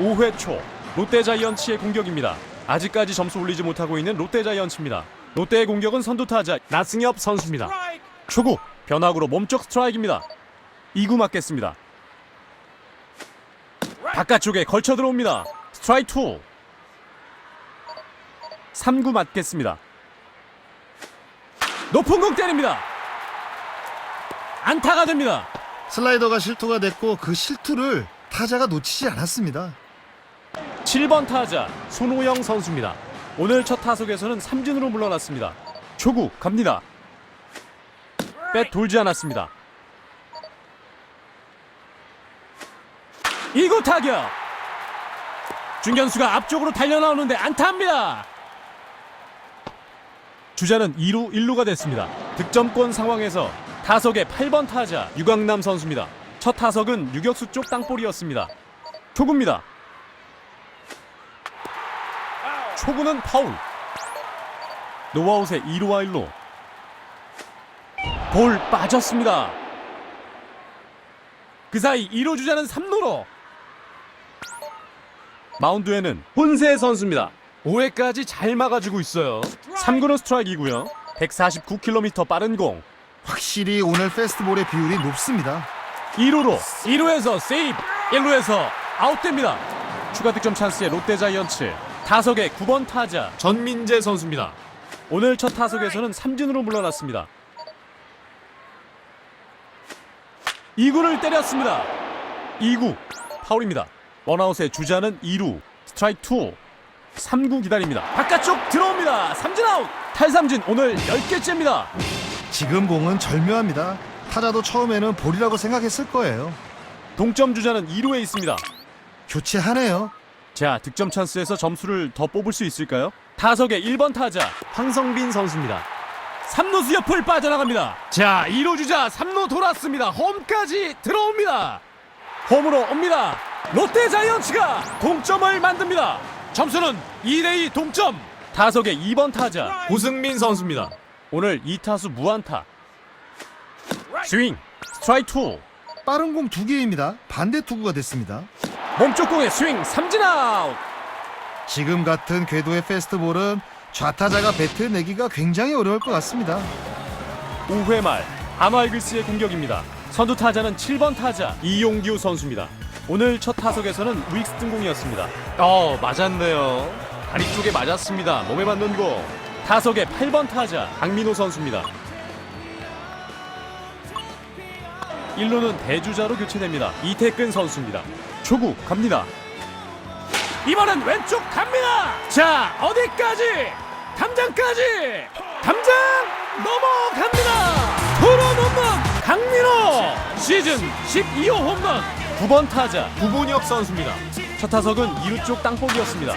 5회 초 롯데자이언츠의 공격입니다. 아직까지 점수 올리지 못하고 있는 롯데자이언츠입니다. 롯데의 공격은 선두타자 나승엽 선수입니다. 초구 변화구로 몸쪽 스트라이크입니다. 2구 맞겠습니다. 바깥쪽에 걸쳐 들어옵니다. 스트라이크 2. 3구 맞겠습니다. 높은 공 때립니다. 안타가 됩니다. 슬라이더가 실투가 됐고 그 실투를 타자가 놓치지 않았습니다. 7번 타자 손호영 선수입니다. 오늘 첫 타석에서는 삼진으로 물러났습니다. 초구 갑니다. 빼 돌지 않았습니다. 2구 타격. 중견수가 앞쪽으로 달려나오는데 안타입니다. 주자는 2루 1루가 됐습니다. 득점권 상황에서 타석의 8번 타자 유강남 선수입니다. 첫 타석은 유격수 쪽 땅볼이었습니다. 초구입니다. 초구는 파울. 노아웃의 2루와 1루. 볼 빠졌습니다. 그 사이 2루 주자는 3루로. 마운드에는 혼세 선수입니다. 5회까지 잘 막아주고 있어요. 3구는 스트라이크이고요. 149km 빠른 공. 확실히 오늘 페스트볼의 비율이 높습니다. 2루로 2루에서 세이브 1루에서 아웃됩니다 추가 득점 찬스의 롯데 자이언츠 타석의 9번 타자. 전민재 선수입니다. 오늘 첫 타석에서는 삼진으로 물러났습니다. 2구를 때렸습니다. 2구 파울입니다. 원아웃의 주자는 2루 스트라이크 2 3구 기다립니다. 바깥쪽 들어옵니다. 삼진 아웃! 탈삼진 오늘 10개째입니다. 지금 공은 절묘합니다. 타자도 처음에는 볼이라고 생각했을 거예요. 동점 주자는 2루에 있습니다. 교체하네요. 자, 득점 찬스에서 점수를 더 뽑을 수 있을까요? 타석의 1번 타자 황성빈 선수입니다. 3루수 옆을 빠져나갑니다. 자, 2루 주자 3루 돌았습니다. 홈까지 들어옵니다. 홈으로 옵니다. 롯데 자이언츠가 동점을 만듭니다. 점수는 2대2 동점. 타석의 2번 타자 고승민 선수입니다. 오늘 2타수 무안타. 스윙, 스트라이크 2. 빠른 공 두 개입니다. 반대 투구가 됐습니다. 몸쪽 공의 스윙 삼진 아웃. 지금 같은 궤도의 페스트볼은 좌타자가 배트 내기가 굉장히 어려울 것 같습니다. 5회 말 한화이글스의 공격입니다. 선두 타자는 7번 타자 이용규 선수입니다. 오늘 첫 타석에서는 우익스 등공이었습니다. 어 맞았네요. 다리 쪽에 맞았습니다. 몸에 맞는 공. 타석의 8번 타자 강민호 선수입니다. 1루는 대주자로 교체됩니다. 이태근 선수입니다. 초구 갑니다. 이번엔 왼쪽 갑니다. 자 어디까지? 담장까지. 담장 넘어갑니다. 도로 홈런 강민호 시즌 12호 홈런 9번 타자 구본혁 선수입니다. 첫 타석은 2루 쪽 땅볼이었습니다.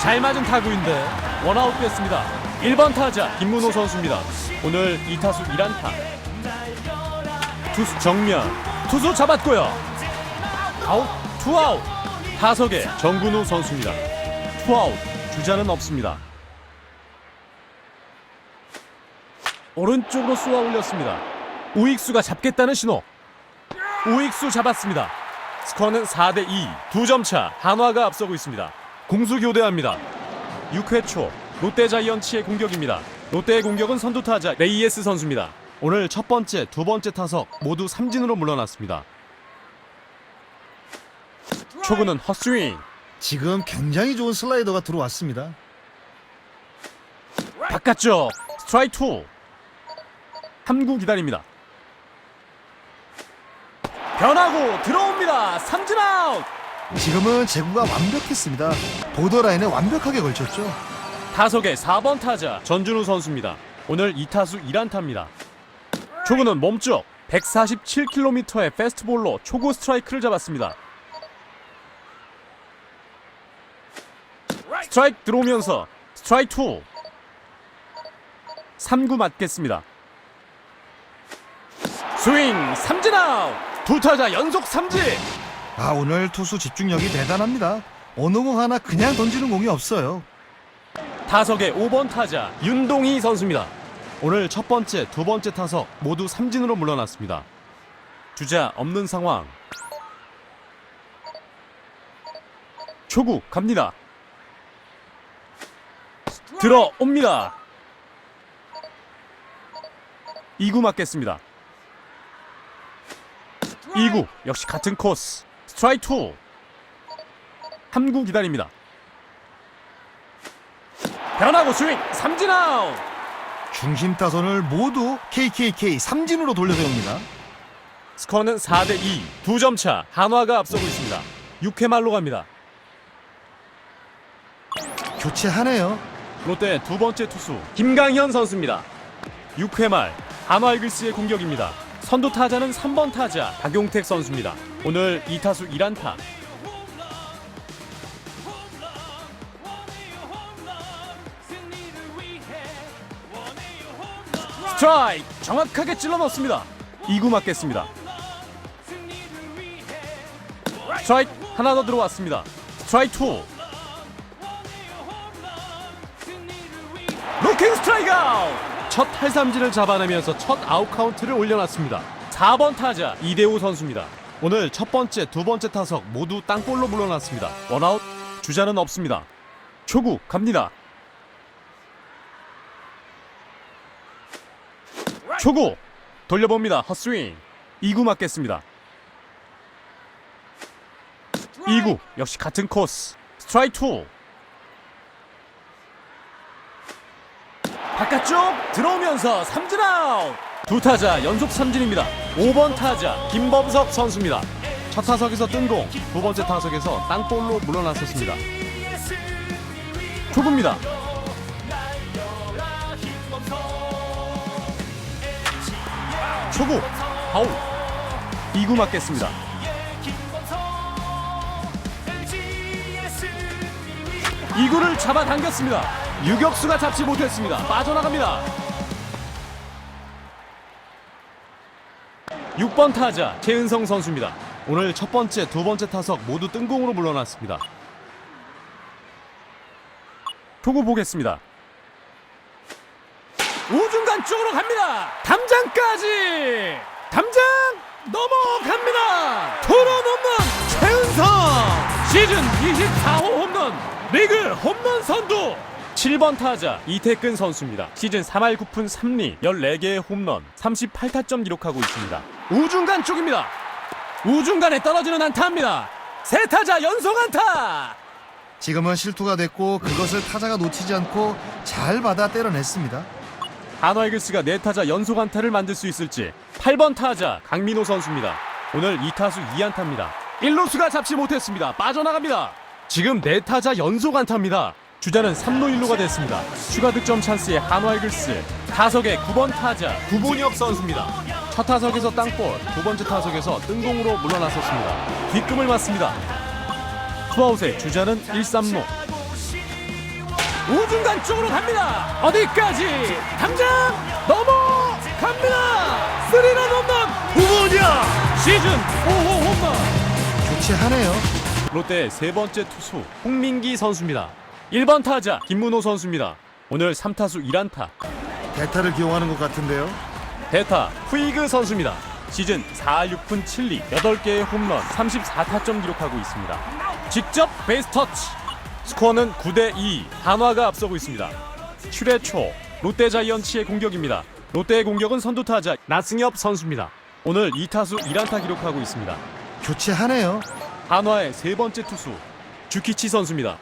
잘 맞은 타구인데 원아웃 됐습니다. 1번 타자 김문호 선수입니다. 오늘 2타수 1안타. 투수 정면 투수 잡았고요. 아웃 투아웃 타석에 정근우 선수입니다. 투아웃 주자는 없습니다. 오른쪽으로 쏘아 올렸습니다. 우익수가 잡겠다는 신호. 우익수 잡았습니다. 스코어는 4대 2. 두 점 차. 한화가 앞서고 있습니다. 공수 교대합니다. 6회 초 롯데 자이언츠의 공격입니다. 롯데의 공격은 선두 타자 레이에스 선수입니다. 오늘 첫 번째, 두 번째 타석 모두 삼진으로 물러났습니다. 초구는 헛스윙. 지금 굉장히 좋은 슬라이더가 들어왔습니다. 바깥쪽 스트라이크 2 3구 기다립니다 변하고 들어옵니다 삼진 아웃 지금은 제구가 완벽했습니다. 보더라인에 완벽하게 걸쳤죠. 타석의 4번 타자 전준우 선수입니다 오늘 2타수 1안타입니다 초구는 몸쪽 147km의 패스트볼로 초구 스트라이크를 잡았습니다 스트라이크 들어오면서 스트라이크 2 3구 맞겠습니다 스윙 삼진 아웃 두 타자 연속 삼진 아 오늘 투수 집중력이 대단합니다. 어느 공 하나 그냥 던지는 공이 없어요. 타석의 5번 타자 윤동희 선수입니다. 오늘 첫 번째, 두 번째 타석 모두 삼진으로 물러났습니다. 주자 없는 상황. 초구 갑니다. 들어옵니다. 2구 맞겠습니다. 2구 역시 같은 코스. 스트라이크 2. 3구 기다립니다. 변하고 스윙 삼진 아웃. 중심 타선을 모두 KKK 삼진으로 돌려세웁니다. 스코어는 4대 2. 두 점 차. 한화가 앞서고 있습니다. 6회 말로 갑니다. 교체하네요. 롯데 두 번째 투수 김강현 선수입니다. 6회 말 한화 이글스의 공격입니다. 선두 타자는 3번 타자 박용택 선수입니다. 오늘 2타수 1안타. 스트라이크 정확하게 찔러 넣습니다. 2구 맞겠습니다. 스트라이크 하나 더 들어왔습니다. 스트라이크 2. 루킹 스트라이크 아웃! 첫 탈삼진을 잡아내면서 첫 아웃 카운트를 올려놨습니다. 4번 타자 이대호 선수입니다. 오늘 첫 번째, 두 번째 타석 모두 땅볼로 물러났습니다. 원아웃, 주자는 없습니다. 초구 갑니다. 초구. 돌려봅니다. 헛스윙. 2구 맞겠습니다. 2구. 역시 같은 코스. 스트라이크 2 바깥쪽 들어오면서 삼진 아웃. 두 타자 연속 삼진입니다. 5번 타자 김범석 선수입니다. 첫 타석에서 뜬공 두 번째 타석에서 땅볼로 물러났었습니다. 초구입니다 초구. 아웃. 2구 맞겠습니다. 2구를 잡아당겼습니다. 유격수가 잡지 못했습니다. 빠져나갑니다. 6번 타자 최은성 선수입니다. 오늘 첫 번째 두 번째 타석 모두 뜬공으로 물러났습니다. 초구 보겠습니다 우중간 쪽으로 갑니다 담장까지 담장 넘어갑니다 토론 홈런 최은성 시즌 24호 홈런 리그 홈런 선두 7번 타자 이태근 선수입니다. 시즌 3할 9푼 3리 14개의 홈런 38타점 기록하고 있습니다. 우중간 쪽입니다. 우중간에 떨어지는 안타입니다. 세 타자 연속 안타. 지금은 실투가 됐고 그것을 타자가 놓치지 않고 잘 받아 때려냈습니다. 한화 이글스가 네 타자 연속 안타를 만들 수 있을지 8번 타자 강민호 선수입니다. 오늘 2타수 2안타입니다. 1루수가 잡지 못했습니다. 빠져나갑니다. 지금 네 타자 연속 안타입니다. 주자는 3루 1루가 됐습니다. 추가 득점 찬스의 한화 이글스 타석의 9번 타자 구본혁 선수입니다. 첫 타석에서 땅볼, 두 번째 타석에서 뜬공으로 물러났었습니다. 뒷금을 맞습니다. 투아웃의 주자는 1, 3루 우중간 쪽으로 갑니다. 어디까지? 당장 넘어갑니다. 스리런 홈런 구본혁 시즌 5호 홈런 교체하네요. 롯데 세 번째 투수 홍민기 선수입니다. 1번 타자 김문호 선수입니다. 오늘 3타수 1안타. 대타를 기용하는 것 같은데요. 대타 후이그 선수입니다. 시즌 4할 6푼 7리 8개의 홈런 34타점 기록하고 있습니다. 직접 베이스 터치. 스코어는 9대 2. 한화가 앞서고 있습니다. 7회 초 롯데 자이언츠의 공격입니다. 롯데의 공격은 선두 타자 나승엽 선수입니다. 오늘 2타수 1안타 기록하고 있습니다. 교체하네요. 한화의 세 번째 투수 주키치 선수입니다.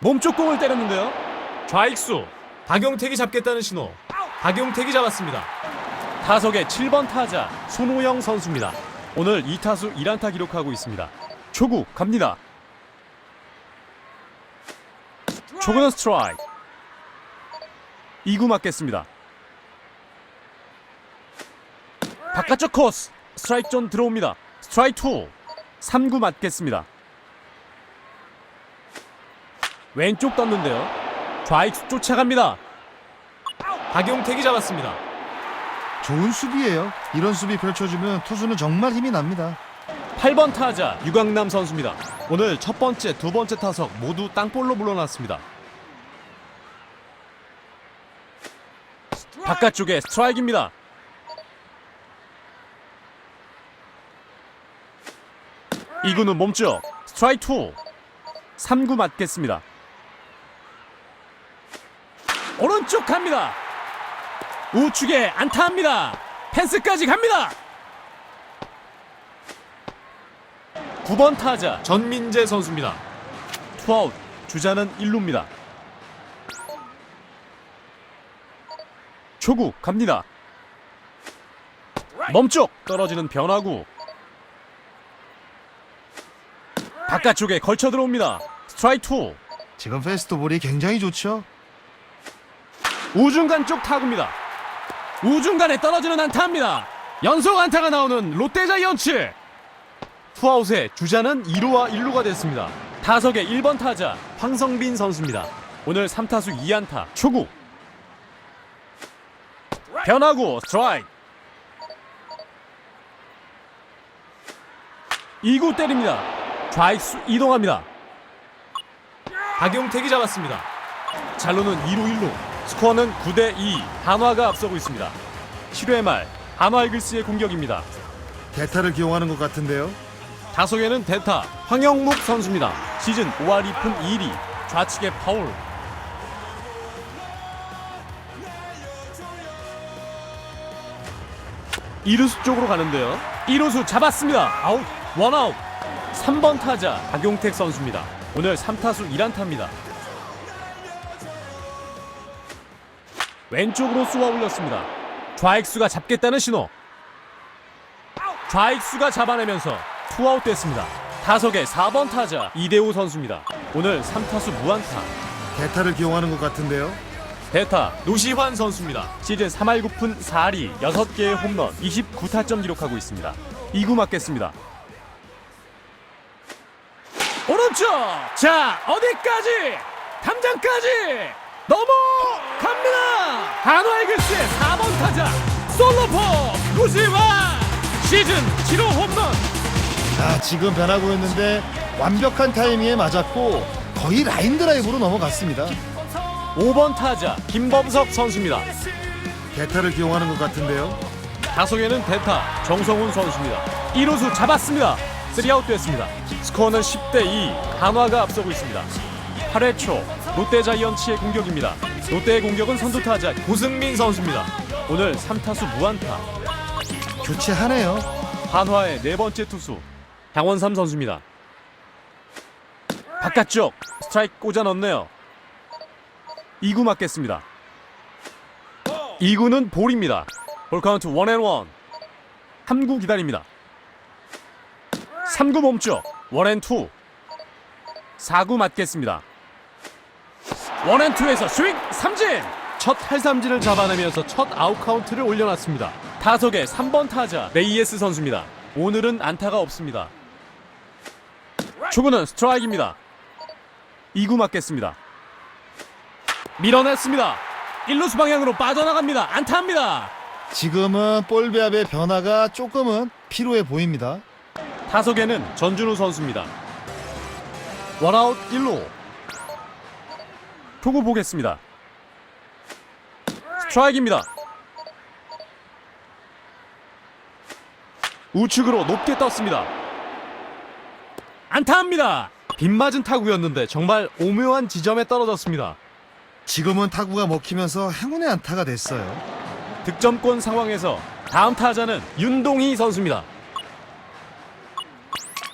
몸쪽 공을 때렸는데요. 좌익수 박용택이 잡겠다는 신호. 박용택이 잡았습니다. 타석의 7번 타자 손호영 선수입니다. 오늘 2타수 1안타 기록하고 있습니다. 초구 갑니다. 초구는 스트라이크. 2구 맞겠습니다. 바깥쪽 코스 스트라이크 존 들어옵니다. 스트라이크 2 3구 맞겠습니다. 왼쪽 떴는데요. 좌익수 쫓아갑니다. 박용택이 잡았습니다. 좋은 수비예요. 이런 수비 펼쳐주면 투수는 정말 힘이 납니다. 8번 타자 유강남 선수입니다. 오늘 첫 번째, 두 번째 타석 모두 땅볼로 물러났습니다. 바깥쪽에 스트라이크입니다. 2구는 몸쪽 스트라이크 2 3구 맞겠습니다 오른쪽 갑니다 우측에 안타합니다 펜스까지 갑니다 9번 타자. 전민재 선수입니다. 투아웃. 주자는 1루입니다. 초구 갑니다. 멈쪽 떨어지는 변화구. 바깥쪽에 걸쳐 들어옵니다. 스트라이크 2 지금 페스트볼이 굉장히 좋죠. 우중간 쪽 타구입니다. 우중간에 떨어지는 안타입니다. 연속 안타가 나오는 롯데 자이언츠. 투아웃에 주자는 2루와 1루가 됐습니다. 타석의 1번 타자 황성빈 선수입니다. 오늘 3타수 2안타 초구. 변화구 스트라이크. 2구 때립니다. 좌익수 이동합니다. 박용택이 잡았습니다. 잘로는 2루 1루 스코어는 9대 2 한화가 앞서고 있습니다 7회 말 한화 이글스의 공격입니다 대타를 기용하는 것 같은데요. 다속에는 대타 황영묵 선수입니다. 시즌 5할 2푼 2리 좌측에 파울. 이루수 쪽으로 가는데요. 이루수 잡았습니다. 아웃 원아웃. 3번 타자 박용택 선수입니다. 오늘 3타수 1안타입니다. 왼쪽으로 쏘아 올렸습니다. 좌익수가 잡겠다는 신호. 좌익수가 잡아내면서 투아웃 됐습니다. 타석의 4번 타자 이대호 선수입니다. 오늘 3타수 무안타. 대타를 기용하는 것 같은데요. 대타 노시환 선수입니다. 시즌 3할 9푼 4리 6개의 홈런 29타점 기록하고 있습니다. 2구 맞겠습니다. 오른쪽! 자, 어디까지? 담장까지! 넘어갑니다! 한화 이글스의 4번 타자 솔로포 노시환! 시즌 7호 홈런! 아, 지금 변화구였는데 완벽한 타이밍에 맞았고 거의 라인 드라이브로 넘어갔습니다. 5번 타자 김범석 선수입니다. 대타를 기용하는 것 같은데요. 다속에는 대타 정성훈 선수입니다. 1호수 잡았습니다. 3아웃 됐습니다. 스코어는 10대 2 한화가 앞서고 있습니다. 8회 초 롯데 자이언츠의 공격입니다. 롯데의 공격은 선두 타자 고승민 선수입니다. 오늘 3타수 무안타. 교체하네요. 한화의 네 번째 투수 강원삼 선수입니다. 바깥쪽 스트라이크 꽂아 넣네요. 2구 맞겠습니다. 2구는 볼입니다. 볼 카운트 원앤원 3구 기다립니다. 3구 멈춰 원앤투 4구 맞겠습니다. 원앤투에서 스윙 삼진 첫 탈삼진을 잡아내면서 첫 아웃 카운트를 올려놨습니다. 타석의 3번 타자 레이에스 선수입니다. 오늘은 안타가 없습니다. 초구는 스트라이크입니다. 2구 맞겠습니다. 밀어냈습니다. 1루수 방향으로 빠져나갑니다. 안타입니다. 지금은 볼 배합의 변화가 조금은 필요해 보입니다. 타석에는 전준우 선수입니다. 원아웃 1루. 초구 보겠습니다. 스트라이크입니다. 우측으로 높게 떴습니다. 안타입니다. 빗맞은 타구였는데 정말 오묘한 지점에 떨어졌습니다. 지금은 타구가 먹히면서 행운의 안타가 됐어요. 득점권 상황에서 다음 타자는 윤동희 선수입니다.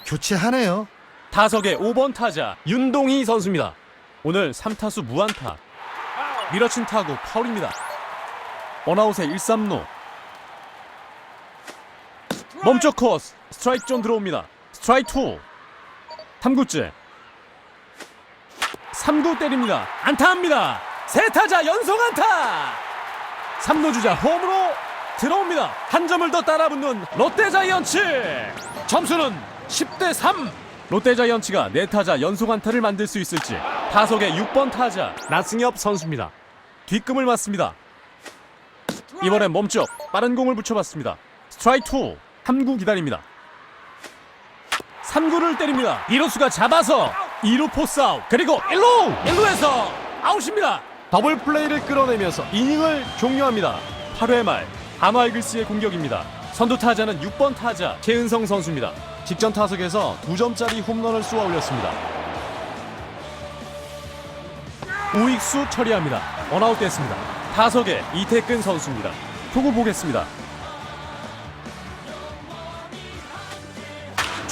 교체하네요. 타석의 5번 타자 윤동희 선수입니다. 오늘 3타수 무안타. 밀어친 타구 파울입니다. 원아웃의 1, 3루. 멈춰 코스 스트라이크 존 들어옵니다. 스트라이크 2. 3구째. 3구 때립니다. 안타합니다. 세 타자 연속 안타. 3루 주자 홈으로 들어옵니다. 한 점을 더 따라붙는 롯데자이언츠. 점수는 10대 3. 롯데자이언츠가 네 타자 연속 안타를 만들 수 있을지 타석의 6번 타자 나승엽 선수입니다. 뒷금을 맞습니다. 이번엔 몸쪽 빠른 공을 붙여봤습니다. 스트라이크 2 3구 기다립니다. 3구를 때립니다. 2루수가 잡아서 2루 포스 아웃 그리고 1루 1루에서 아웃입니다. 더블 플레이를 끌어내면서 이닝을 종료합니다. 8회 말 한화 이글스의 공격입니다. 선두 타자는 6번 타자 최은성 선수입니다. 직전 타석에서 2점짜리 홈런을 쏘아 올렸습니다. 우익수 처리합니다. 원아웃 됐습니다. 타석에 이태근 선수입니다. 초구 보겠습니다.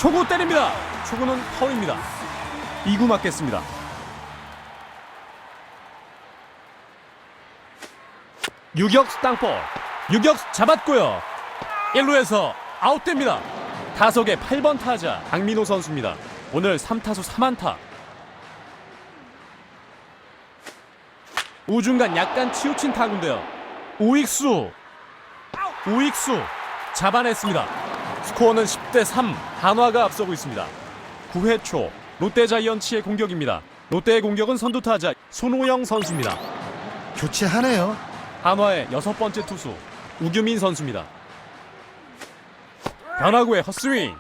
초구 때립니다. 초구는 파울입니다. 2구 맞겠습니다. 유격수 땅볼. 유격수 잡았고요. 1루에서 아웃됩니다. 타석의 8번 타자 강민호 선수입니다. 오늘 3타수 3안타. 우중간 약간 치우친 타구인데요. 우익수. 우익수 잡아냈습니다. 스코어는 10대 3. 한화가 앞서고 있습니다. 9회 초 롯데 자이언츠의 공격입니다. 롯데의 공격은 선두 타자 손호영 선수입니다. 교체하네요. 한화의 여섯 번째 투수 우규민 선수입니다. 변화구의 헛스윙.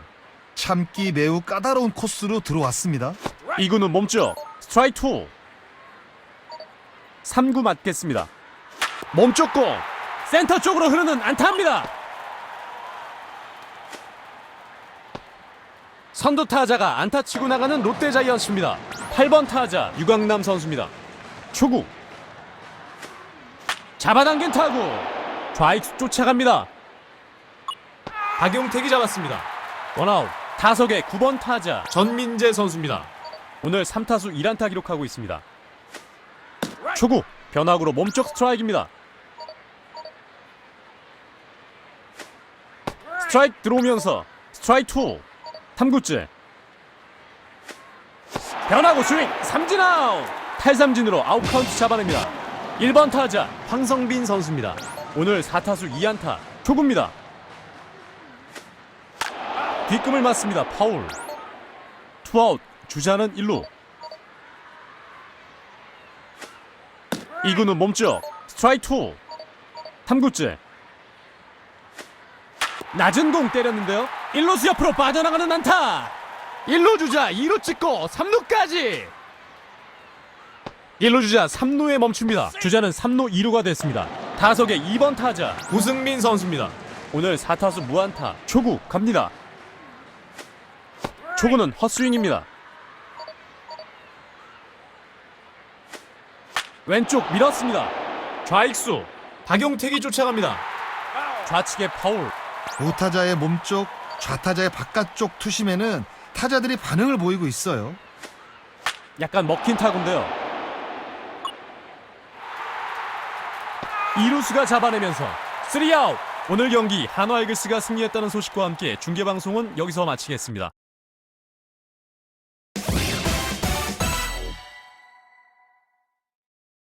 참기 매우 까다로운 코스로 들어왔습니다. 2구는 몸쪽 스트라이크 2 3구 맞겠습니다 몸쪽 공 센터 쪽으로 흐르는 안타입니다 선두 타자가 안타 치고 나가는 롯데 자이언츠입니다. 8번 타자 유강남 선수입니다. 초구. 잡아당긴 타구. 좌익수 쫓아갑니다. 박용택이 잡았습니다. 원아웃. 타석의 9번 타자 전민재 선수입니다. 오늘 3타수 1안타 기록하고 있습니다. 초구. 변화구로 몸쪽 스트라이크입니다. 스트라이크 들어오면서 스트라이크 2 3구째 변화구 스윙 삼진 아웃 탈삼진으로 아웃 카운트 잡아냅니다. 1번 타자 황성빈 선수입니다. 오늘 4타수 2안타 초구입니다. 뒷금을 맞습니다. 파울 투아웃 주자는 1루 2구는 몸쪽 스트라이크 2 3구째 낮은 공 때렸는데요 1루수 옆으로 빠져나가는 안타. 1루 주자 2루 찍고 3루까지. 1루 주자 3루에 멈춥니다. 주자는 3루 2루가 됐습니다. 타석의 2번 타자 우승민 선수입니다. 오늘 4타수 무안타 초구 갑니다. 초구는 헛스윙입니다. 왼쪽 밀었습니다. 좌익수 박용택이 쫓아갑니다. 좌측의 파울. 우타자의 몸쪽, 좌타자의 바깥쪽 투심에는 타자들이 반응을 보이고 있어요. 약간 먹힌 타구인데요. 이루수가 잡아내면서 3아웃. 오늘 경기 한화 이글스가 승리했다는 소식과 함께 중계 방송은 여기서 마치겠습니다.